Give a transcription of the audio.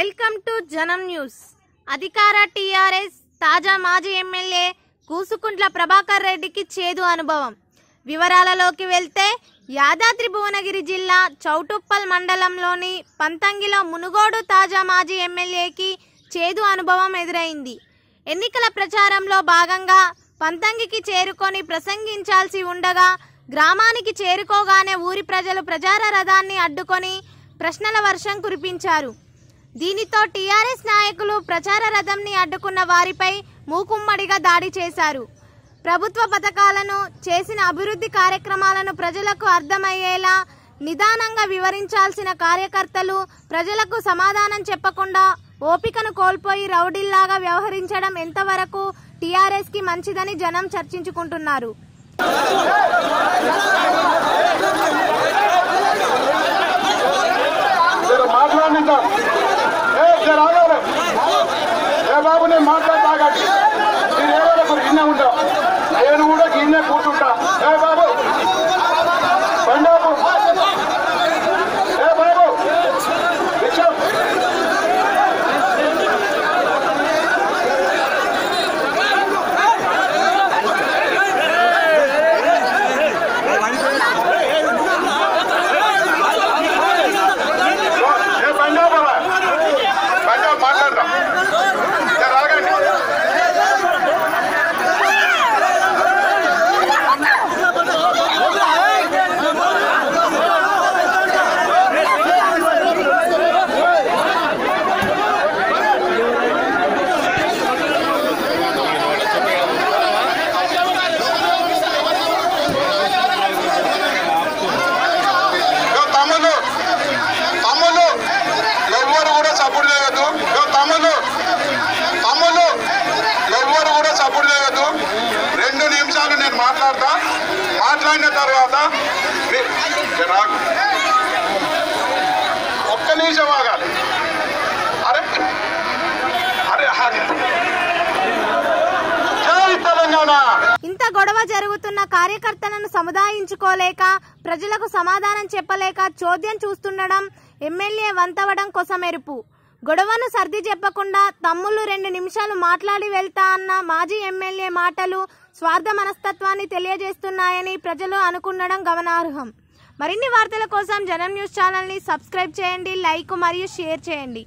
Welcome to Janam news. అధికార TRS తాజా మాజీ ఎమ్మెల్యే కూసుకుంట్ల ప్రభాకర్ రెడ్డికి చేదు అనుభవం. వివరాలలోకి వెళ్తే యాదాద్రి భువనగిరి జిల్లా చౌటుప్పల్ మండలంలోని పంతంగిలో మునుగోడు తాజా మాజీ ఎమ్మెల్యేకి చేదు అనుభవం ఎదురైంది. ఎన్నికల ప్రచారంలో భాగంగా పంతంగికి చేరుకొని ప్రసంగించాల్సి ఉండగా గ్రామానికి చేరుకోగానే ఊరి ప్రజలు ప్రచార రథాన్ని అడ్డుకొని ప్రశ్నల వర్షం కురిపించారు. దీనితో టీఆర్ఎస్ నాయకులు ప్రచార రథంని అడ్డుకున్న వారిపై మూకుమ్మడిగా దాడి చేశారు. ప్రభుత్వ పథకాలను చేసిన అభివృద్ధి కార్యక్రమాలను ప్రజలకు అర్థమయ్యేలా నిదానంగా వివరించాల్సిన కార్యకర్తలు ప్రజలకు సమాధానం చెప్పకుండా ఓపికను కోల్పోయి రౌడీల్లాగా వ్యవహరించడం ఎంతవరకు టీఆర్ఎస్కి మంచిదని జనం చర్చించుకుంటున్నారు. అయిన తర్వాత ఒక్క నిమిషం ఆగాలి. అరే అరే. జై తెలంగాణ. ఇంత గొడవ జరుగుతున్న కార్యకర్తలను సముదాయించుకోలేక ప్రజలకు సమాధానం చెప్పలేక చోద్యం చూస్తుండడం ఎమ్మెల్యే వంతవడం కొసమెరుపు. గొడవను సర్ది చెప్పకుండా తమ్ముళ్ళు రెండు నిమిషాలు మాట్లాడి వెళ్తా అన్న మాజీ ఎమ్మెల్యే మాటలు స్వార్థ మనస్తత్వాన్ని తెలియజేస్తున్నాయని ప్రజలు అనుకుండడం గమనార్హం. మరిన్ని వార్తల కోసం జనం న్యూస్ ఛానల్ని సబ్స్క్రైబ్ చేయండి లైక్ మరియు షేర్ చేయండి.